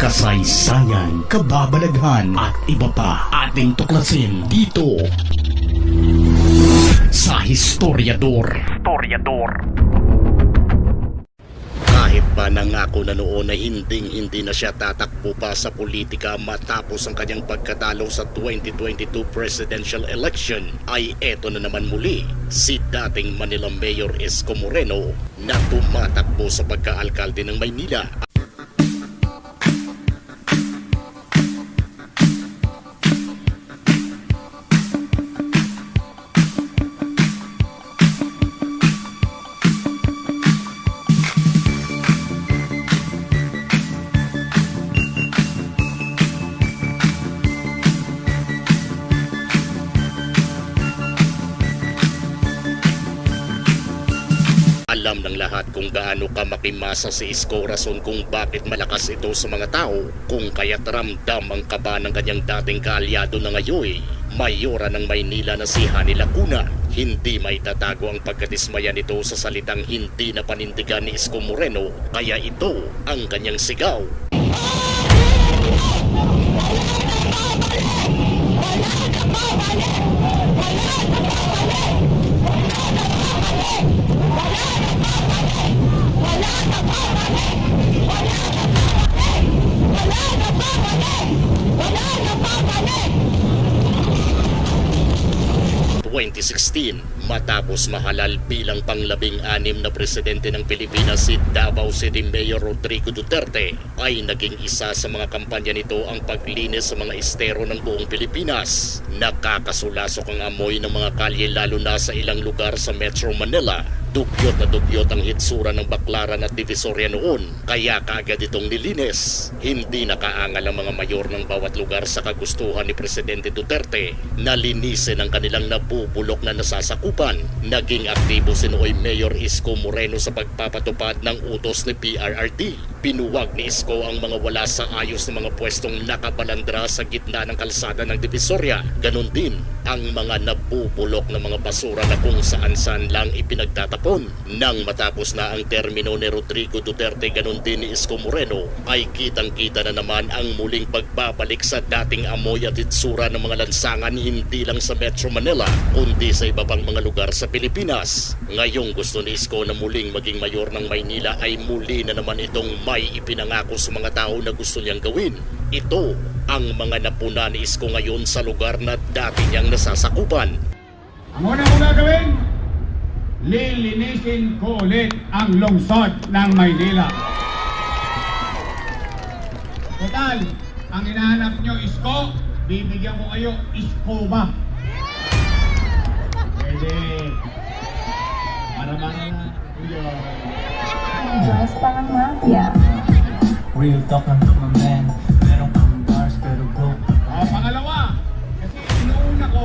kasaysayan, kababalaghan at iba pa ating tuklasin dito sa Historiador. Historiador. Kahit pa nangako na noon na hinding hindi na siya tatakbo pa sa politika matapos ang kanyang pagkatalo sa 2022 presidential election ay eto na naman muli si dating Manila Mayor Isko Moreno na tumatakbo sa pagkaalkalde ng Maynila lahat kung gaano ka makimasa si Isko kung bakit malakas ito sa mga tao kung kaya't ramdam ang kaba ng kanyang dating kaalyado na ngayon. Mayora ng Maynila na si Hani Lacuna. Hindi may tatago ang pagkadismaya nito sa salitang hindi na panindigan ni Isko Moreno kaya ito ang kanyang sigaw. 2016 matapos mahalal bilang panglabing anim na presidente ng Pilipinas si Davao City Mayor Rodrigo Duterte ay naging isa sa mga kampanya nito ang paglinis sa mga estero ng buong Pilipinas. Nakakasulasok ang amoy ng mga kalye lalo na sa ilang lugar sa Metro Manila Dugyot na dugyot ang hitsura ng baklaran at divisorya noon, kaya kaagad itong nilinis. Hindi nakaangal ang mga mayor ng bawat lugar sa kagustuhan ni Presidente Duterte. Nalinisin ang kanilang nabubulok na nasasakupan. Naging aktibo si Nooy Mayor Isko Moreno sa pagpapatupad ng utos ni PRRD. Pinuwag ni Isko ang mga wala sa ayos ng mga pwestong nakabalandra sa gitna ng kalsada ng divisorya. Ganon din ang mga nabubulok na mga basura na kung saan-saan lang ipinagtatapon. Nang matapos na ang termino ni Rodrigo Duterte ganon din ni Isko Moreno ay kitang-kita na naman ang muling pagbabalik sa dating amoy at itsura ng mga lansangan hindi lang sa Metro Manila kundi sa iba pang mga lugar sa Pilipinas. Ngayong gusto ni Isko na muling maging mayor ng Maynila ay muli na naman itong may ipinangako sa mga tao na gusto niyang gawin. Ito ang mga napuna ni Isko ngayon sa lugar na dati niyang nasasakupan. Ang una kong gagawin, lilinisin ko ulit ang lungsod ng Maynila. Total, ang hinahanap nyo isko, bibigyan ko kayo isko ba? Pwede. Para para Diyos parang mafia. Real talk lang naman man Meron kang bars pero broke O, pangalawa, kasi inuuna ko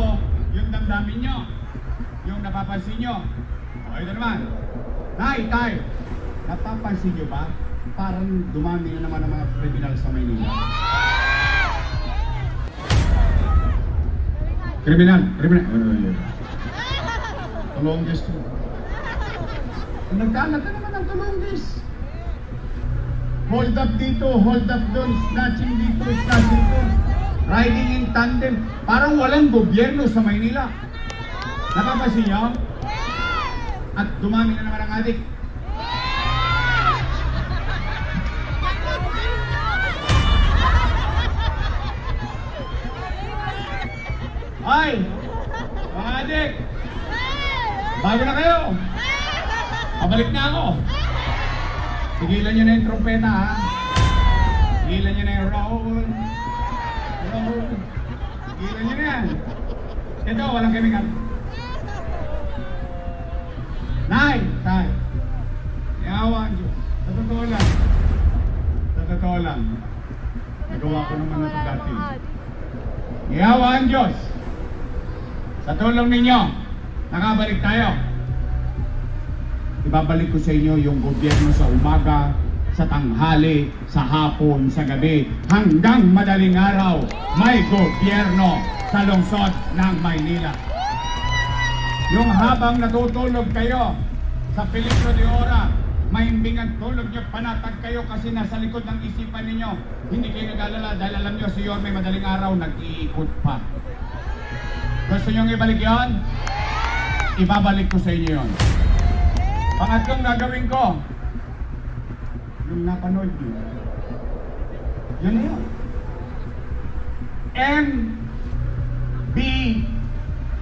yung damdamin nyo, yung napapansin nyo. O, ito naman. Nay, tay, napapansin nyo ba? Parang dumami na naman ang mga kriminal sa Maynila. Kriminal, kriminal. Ano yun? Tulongges to. Nagkalat na naman ang tulongges. Hold up dito, hold up doon, snatching dito, snatching doon. Riding in tandem. Parang walang gobyerno sa Maynila. Napapansin nyo? At dumami na naman ang adik. Ay! Mga adik! Bago na kayo! Pabalik na ako! Tigilan nyo na yung trompeta ha. Tigilan nyo na yung roll. Roll. Tigilan nyo na yan. Ito, walang chemical. Nay! Tay! Yawa ang Diyos. Sa totoo lang. Sa totoo lang. Nagawa ko naman ito dati. Yawa ang Diyos. Sa tulong ninyo, nakabalik tayo. Ibabalik ko sa inyo yung gobyerno sa umaga, sa tanghali, sa hapon, sa gabi, hanggang madaling araw, may gobyerno sa lungsod ng Maynila. Yung habang natutulog kayo sa Peligro de Ora, mahimbing tulog niyo, panatag kayo kasi nasa likod ng isipan ninyo. Hindi kayo nag-alala dahil alam niyo si Yorme madaling araw nag-iikot pa. Gusto niyo ibalik yon? Ibabalik ko sa inyo yon. Pangatlong gagawin ko, yung napanood niyo, yun na yun. M B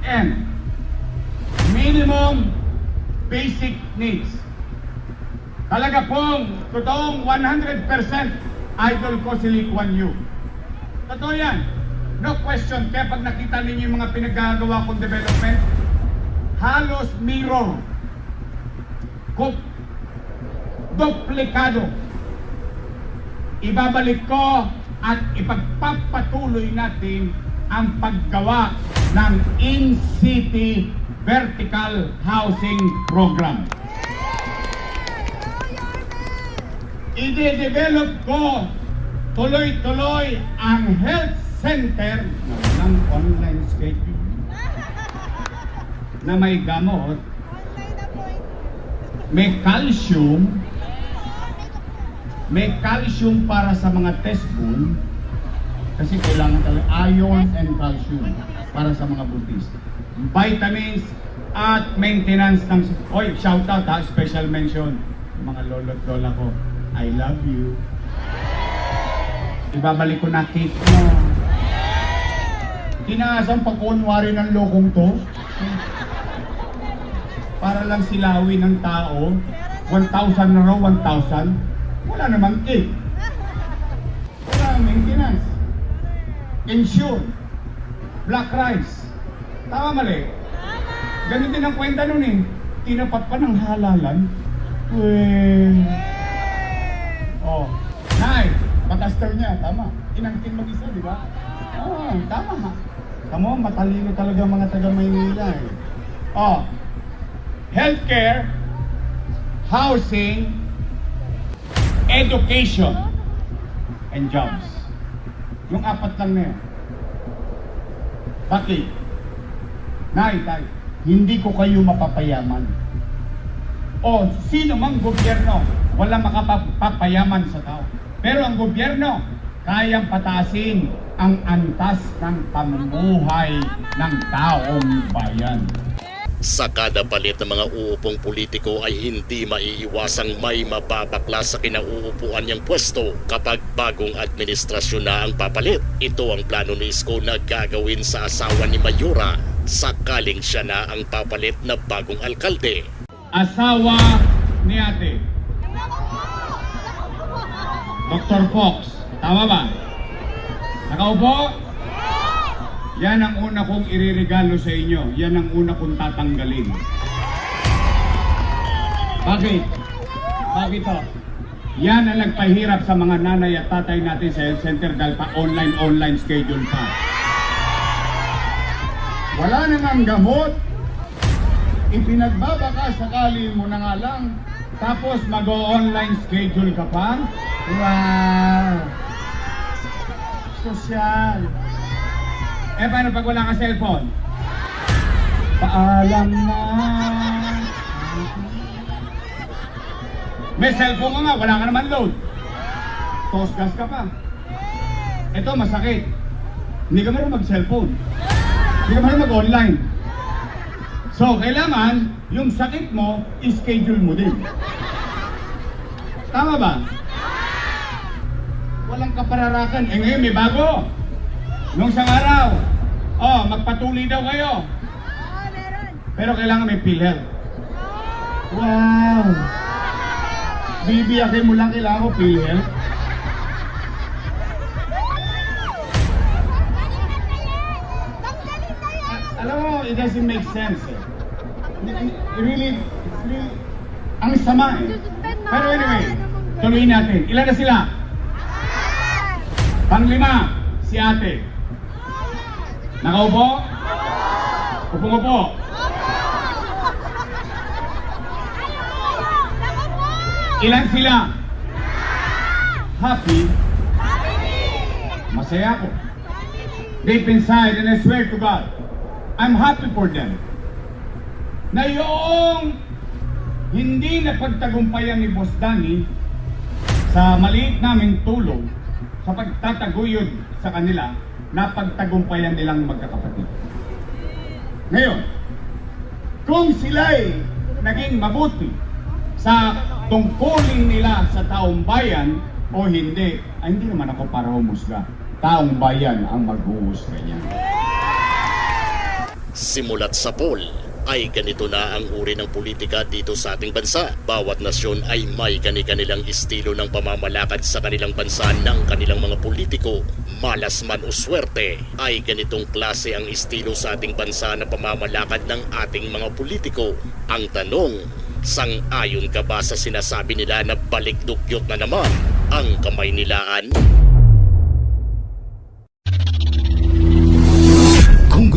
N Minimum Basic Needs. Talaga pong totoong 100% idol ko si Lee Kuan Yew. Totoo yan. No question. Kaya pag nakita ninyo yung mga pinagagawa kong development, halos mirror. Kup, duplikado. Ibabalik ko at ipagpapatuloy natin ang paggawa ng in-city vertical housing program. I-develop ko tuloy-tuloy ang health center ng online schedule na may gamot, may calcium, may calcium para sa mga test bone kasi kailangan talaga iron and calcium para sa mga buntis. Vitamins at maintenance ng... Oy, shout out ha, special mention. Mga lolo't lola ko, I love you. Ibabalik ko na cake mo. Tinaasan pa kunwari ng lokong to. Para lang silawin ng tao. 1,000 na raw, 1,000. Wala namang cake. Wala maintenance. Insure. Black rice. Tama mali. Ganun din ang kwenta nun eh. Tinapat pa ng halalan. Weh. Oh. Nay, pataster niya. Tama. Inangkin mag-isa, di ba? Oo, oh, tama ha. Tamo, matalino talaga mga taga Maynila eh. Oh. Healthcare, housing, education, and jobs. Yung apat lang na yun. Bakit? Nay, tay, hindi ko kayo mapapayaman. O sino mang gobyerno, wala makapapayaman sa tao. Pero ang gobyerno, kayang patasin ang antas ng pamumuhay ng taong bayan. Sa kada palit ng mga uupong politiko ay hindi maiiwasang may mababakla sa kinauupuan niyang pwesto kapag bagong administrasyon na ang papalit. Ito ang plano ni Isko na gagawin sa asawa ni Mayura sakaling siya na ang papalit na bagong alkalde. Asawa ni ate, Dr. Fox, tama ba? Nakaupo? Yan ang una kong iririgalo sa inyo. Yan ang una kong tatanggalin. Bakit? Bakit to? Yan ang nagpahirap sa mga nanay at tatay natin sa health center dahil pa online-online schedule pa. Wala namang gamot. Ipinagbabaka sakali mo na nga lang. Tapos mag-online schedule ka pa. Wow! Sosyal. Eh, paano pag wala ka cellphone? Paalam na. May cellphone ka nga, wala ka naman load. Toast gas ka pa. Ito, masakit. Hindi ka marunong mag-cellphone. Hindi ka marunong mag-online. So, kailangan, yung sakit mo, i-schedule mo din. Tama ba? Walang kapararakan. Eh ngayon, may bago. Nung isang araw, oh, magpatuloy daw kayo. Pero kailangan may PhilHealth. Wow! Bibiyakin mo lang kailangan ko PhilHealth. Alam mo, it doesn't make sense eh. It really, it's really, ang sama eh. Pero anyway, tuloy natin. Ilan na sila? Panglima, si ate. Nakaupo? Upo-upo. Ilan sila? Happy? Masaya ako. Deep inside, and I swear to God, I'm happy for them. Na yung hindi napagtagumpayan ni Boss Danny sa maliit naming tulong sa pagtataguyod sa kanila na pagtagumpayan nilang magkakapatid. Ngayon, kung sila'y naging mabuti sa tungkulin nila sa taong bayan o hindi, ay hindi naman ako para humusga. Taong bayan ang maghuhusga niyan. Simulat sa poll ay ganito na ang uri ng politika dito sa ating bansa. Bawat nasyon ay may kani-kanilang estilo ng pamamalakad sa kanilang bansa ng kanilang mga politiko. Malas man o swerte ay ganitong klase ang estilo sa ating bansa na pamamalakad ng ating mga politiko. Ang tanong, sang-ayon ka ba sa sinasabi nila na balik dugyot na naman ang kamay nilaan?